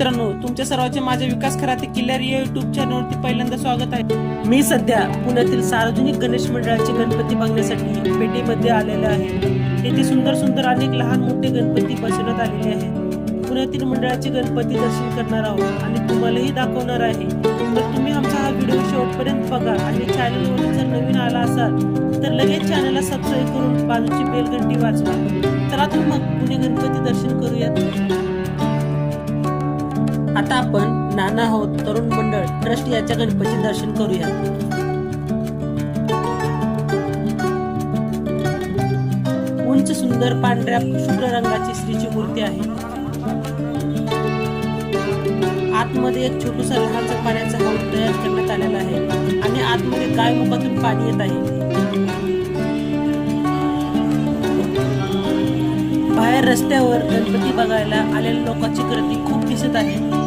मित्रांनो तुमच्या सर्वांचे माझ्या विकास खराते किल्लारी या युट्यूब चॅनलवरती पहिल्यांदा स्वागत आहे. मी सध्या पुण्यातील सार्वजनिक गणेश मंडळाचे गणपती बघण्यासाठी पेठेमध्ये आलेले आहे. येथे सुंदर सुंदर अनेक लहान मोठे गणपती बसवण्यात आलेले आहेत. पुण्यातील मंडळाचे गणपती दर्शन करणार आहोत आणि तुम्हालाही दाखवणार आहे. तर तुम्ही आमचा हा व्हिडिओ शेवटपर्यंत बघा आणि चॅनलवर जर नवीन आला असाल तर लगेच चॅनलला सबस्क्राईब करून बाजूची बेल घंटी वाजवा. चला तर मग पुणे गणपती दर्शन करूयात. आता आपण नाना हो तरुण मंडळ ट्रस्ट याच्या गणपती दर्शन करूया. उंच सुंदर पांढऱ्या शुभ्र रंगाची श्रीची मूर्ती आहे. आतमध्ये एक छोटूसा लहानसा पाण्याचा हौद तयार करण्यात आलेला आहे आणि आतमध्ये गाय मुखातून पाणी येत आहे. बाहेर रस्त्यावर गणपती बघायला आलेल्या लोकांची गर्दी खूप दिसत आहे.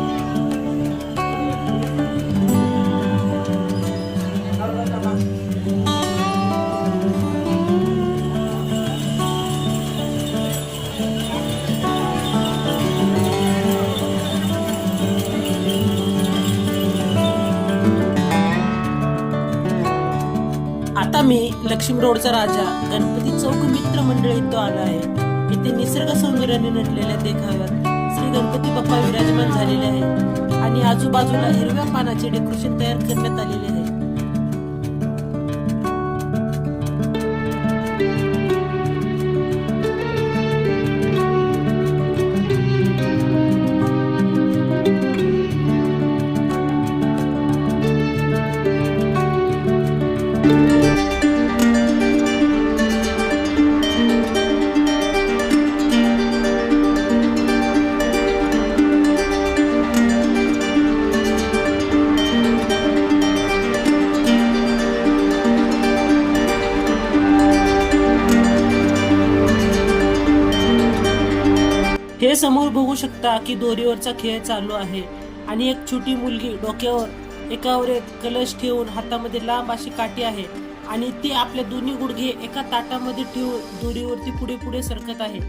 रोडचा राजा गणपती चौक मित्र मंडळ इथं आला आहे. इथे निसर्ग सौंदर्याने नटलेल्या देखाव्यात श्री गणपती बाप्पा विराजमान झालेले आहे. आणि आजूबाजूला हिरव्या पानाचे डेकोरेशन तयार करण्यात आलेले आहे. समोर बघू शकता की दोरीवरचा खेळ चालू आहे. आणि एक छोटी मुलगी डोक्यावर एकावर एक कलश ठेवून हातामध्ये लांब अशी काठी आहे आणि ती आपले दोन्ही गुडघे एका ताटामध्ये ठेवून दोरीवरती पुढे पुढे सरकत आहे.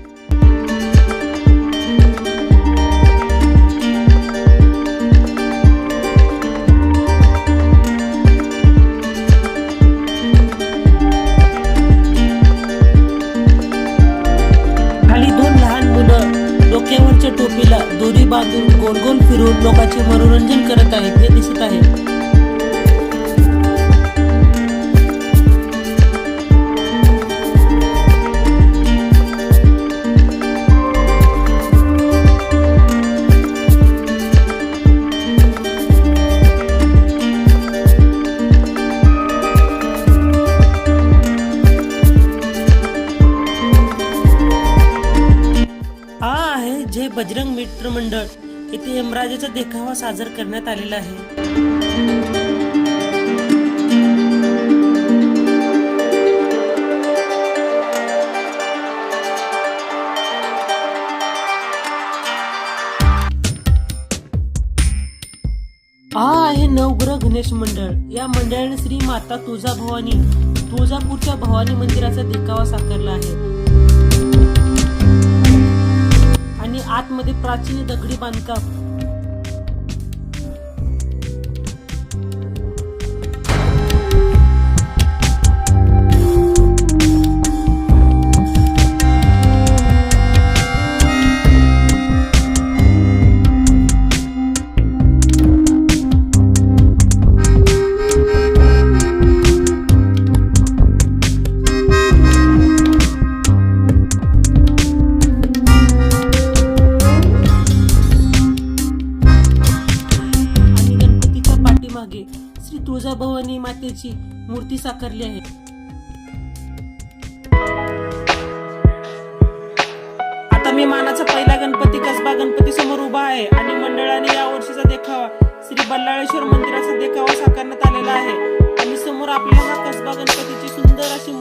मंडळ येथे यमराजाचा देखावा साजर करण्यात आलेला आहे. हा आहे नवग्रह गणेश मंडळ. या मंडळाने श्री माता तुळजाभवानी तुळजापूरच्या भवानी मंदिराचा देखावा साकारला आहे. आतमध्ये प्राचीन दगडी बांधकाम. तुळजाभवानी मूर्ती साकारली आहे. आता मी मानाचा पहिला गणपती कसबा गणपती समोर उभा आहे आणि मंडळाने या वर्षीचा देखावा श्री बल्लाळेश्वर मंदिराचा देखावा साकारण्यात आलेला आहे. आणि समोर आपल्याला हा कसबा गणपतीची सुंदर अशी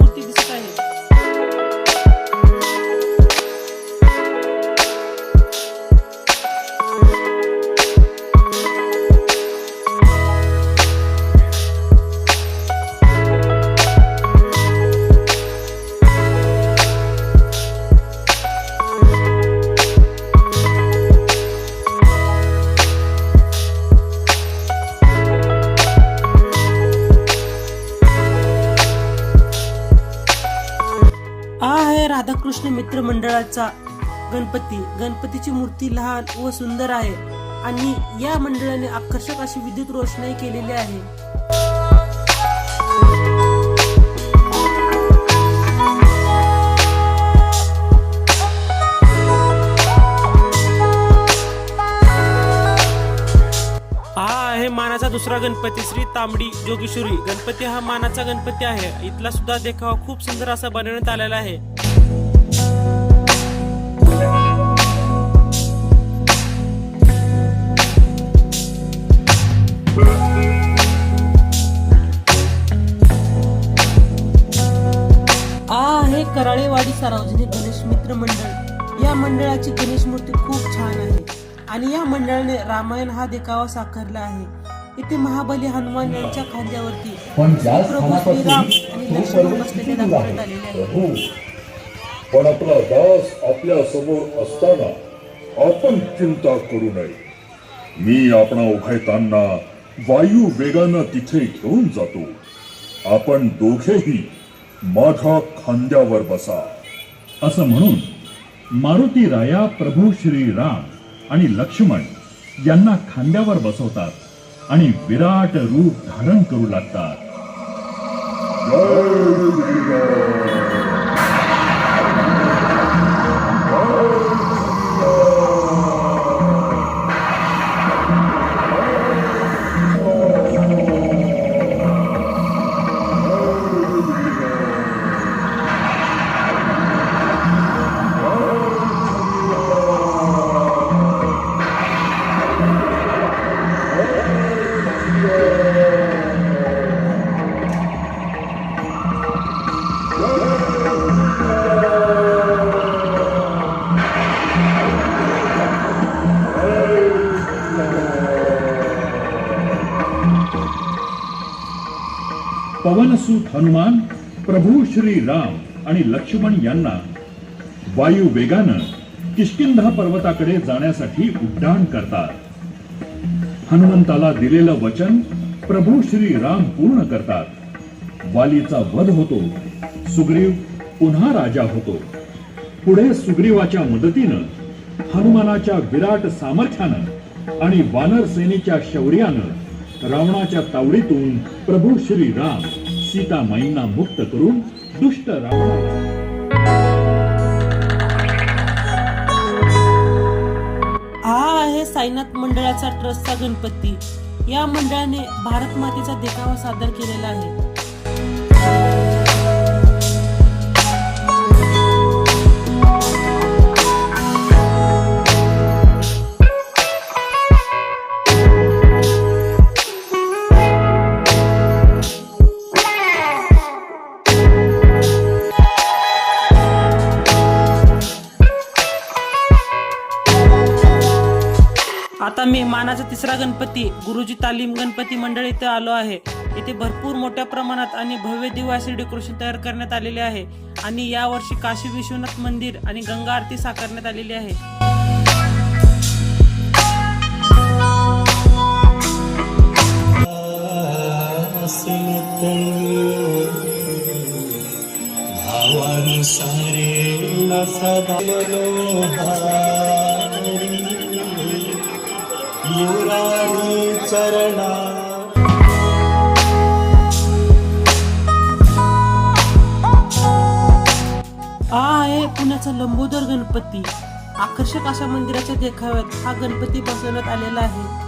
कृष्ण मित्र मंडळाचा गणपती. गणपतीची मूर्ती लहान व सुंदर आहे आणि या मंडळाने आकर्षक अशी विद्युत रोषणाई केलेली आहे. हा आहे मानाचा दुसरा गणपती श्री तांबडी जोगेश्वरी. गणपती हा मानाचा गणपती आहे. इथला सुद्धा देखावा खूप सुंदर असा बनवण्यात आलेला आहे. कराळेवाडी सार्वजनिक गणेश मित्र मंडळ. या मंडळाची गणेश मूर्ती खूप छान आहे. आणि या मंडळाने रामायण हा देखावा साकारला आहे. इथे महाबली हनुमान यांच्या खांद्यावरती पण ज्या प्रभू श्रीराम स्थानापासून आणि तो लक्ष्मण पर्वत बसलेले सुरू दाखवण्यात आहे आलेले आहे प्रभू. पण आपला दास आपल्यासमोर असताना आपण चिंता करू नये. मी आपणा उभयतांना वायू वेगानं तिथे घेऊन जातो. आपण दोघेही माझ्या खांद्यावर बसा. असं म्हणून मारुती राया प्रभू श्री राम आणि लक्ष्मण यांना खांद्यावर बसवतात आणि विराट रूप धारण करू लागतात. हनुमान प्रभू श्री राम आणि लक्ष्मण यांना वायू वेगानं किष्किंधा पर्वताकडे जाण्यासाठी उड्डाण करतात. हनुमंताला दिलेलं वचन प्रभू श्री राम पूर्ण करतात. वालीचा वध होतो सुग्रीव पुन्हा राजा होतो. पुढे सुग्रीवाच्या मदतीनं हनुमानाच्या विराट सामर्थ्यानं आणि वानर सेनेच्या शौर्यानं रावणाच्या तावडीतून प्रभू श्री राम सीतामाईंना मुक्त करून दुष्ट रावणाला हा आहे साईनाथ मंडळाचा ट्रस्टचा गणपती. या मंडळाने भारत मातेचा देखावा सादर केलेला आहे. आता मी मानाचा तिसरा गणपती गुरुजी तालीम गणपती मंडळ इथे आलो आहे. इथे भरपूर मोठ्या प्रमाणात आणि भव्य दिवासी डेकोरेशन तयार करण्यात आलेले आहे. आणि यावर्षी काशी विश्वनाथ मंदिर आणि गंगा आरती साकारण्यात आलेली आहे. भावानुसारे न सदा मुरारी चरणा. हा आहे पुण्याचा लंबोदर गणपती. आकर्षक अशा मंदिराच्या देखाव्यात हा गणपती बसवण्यात आलेला आहे.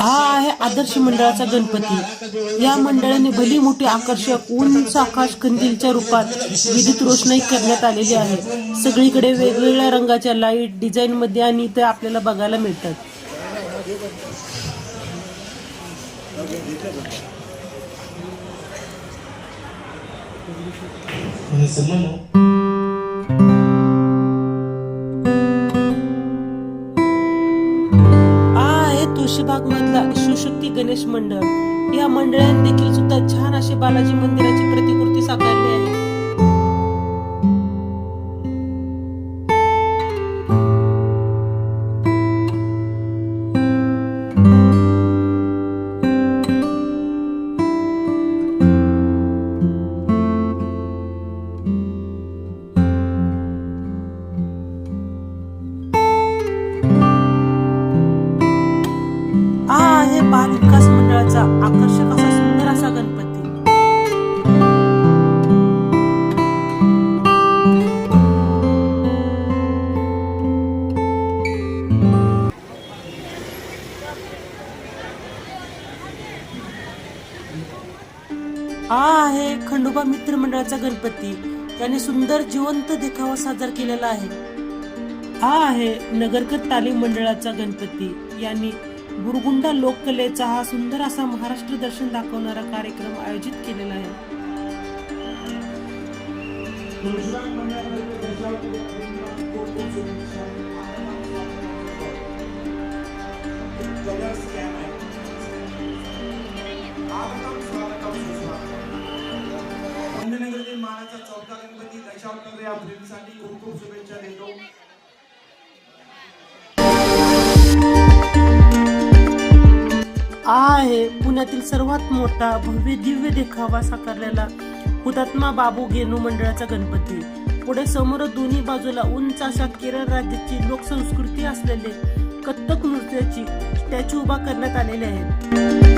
हा आहे आदर्श मंडळाचा गणपती. या मंडळाने भली मोठी आकर्षक उंच आकाश कंदीलच्या रूपात विद्युत रोषणाई करण्यात आलेली आहे. सगळीकडे वेगवेगळ्या रंगाच्या लाइट डिझाईन मध्ये आणि ते आपल्याला बघायला मिळतात. हा गणेश मंडळ. या मंडळांनी देखील सुद्धा छान असे बालाजी मंदिराची प्रतिकृती साकारली आहे. गणपती याने सुंदर जिवंत देखावा सादर केलेला आहे. हा आहे नगरकर तालीम मंडळाचा गणपती. यांनी गुरुगुंडा लोककलेचा हा सुंदर असा महाराष्ट्र दर्शन दाखवणारा कार्यक्रम आयोजित केलेला आहे. वंदनगरतील मानाचा चौथा गणपती दशावतार या फिल्मसाठी खूप खूप शुभेच्छा देतो. हा आहे पुण्यातील सर्वात मोठा भव्य दिव्य देखावा साकारलेला हुतात्मा बाबू गेनू मंडळाचा गणपती. पुढे समोर दोन्ही बाजूला उंच अशा केरळ राज्याची लोकसंस्कृती असलेले कथ्थक नृत्याची स्टॅच्यू उभा करण्यात आलेले आहेत.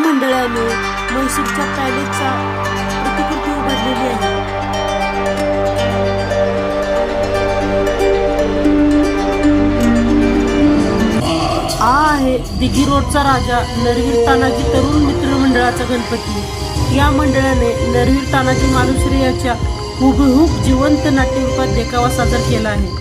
या मंडळाने म्हैसूरच्या पॅलेसचा प्रतिकृती उभारलेली आहे. आहे दिघी रोडचा राजा नरवीर तानाजी तरुण मित्र मंडळाचा गणपती. या मंडळाने नरवीर तानाजी मालुसरे याच्या जिवंत नाट्यरूपात देखावा सादर केला आहे.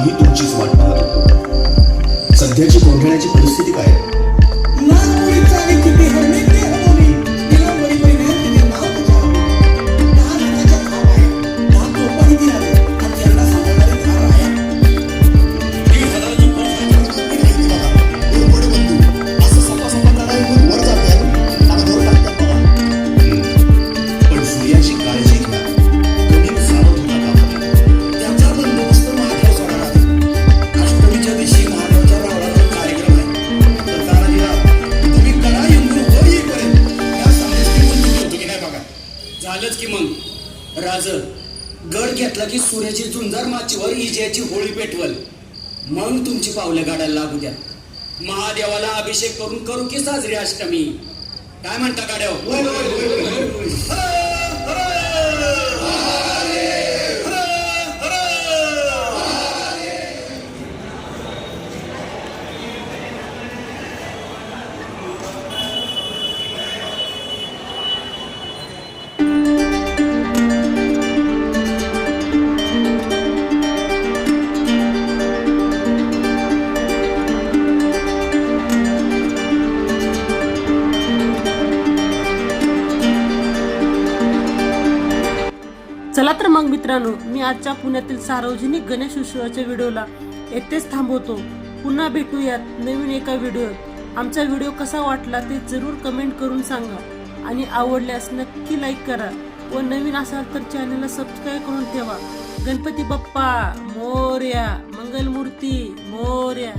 आम्ही तुमचीच वाट पाहत. सध्याची गोंधळाची परिस्थिती काय किती अभिषेक करून करू की साजरी अष्टमी? काय म्हणता गाड्या मग मित्रांनो मी आजच्या पुण्यातील सार्वजनिक गणेश उत्सवाच्या व्हिडिओला येथेच थांबवतो. पुन्हा भेटूयात नवीन एका व्हिडिओत. आमचा व्हिडिओ कसा वाटला ते जरूर कमेंट करून सांगा आणि आवडल्यास नक्की लाईक करा व नवीन असाल तर चॅनलला सबस्क्राईब करून ठेवा. गणपती बाप्पा मोर्या मंगलमूर्ती मोर्या.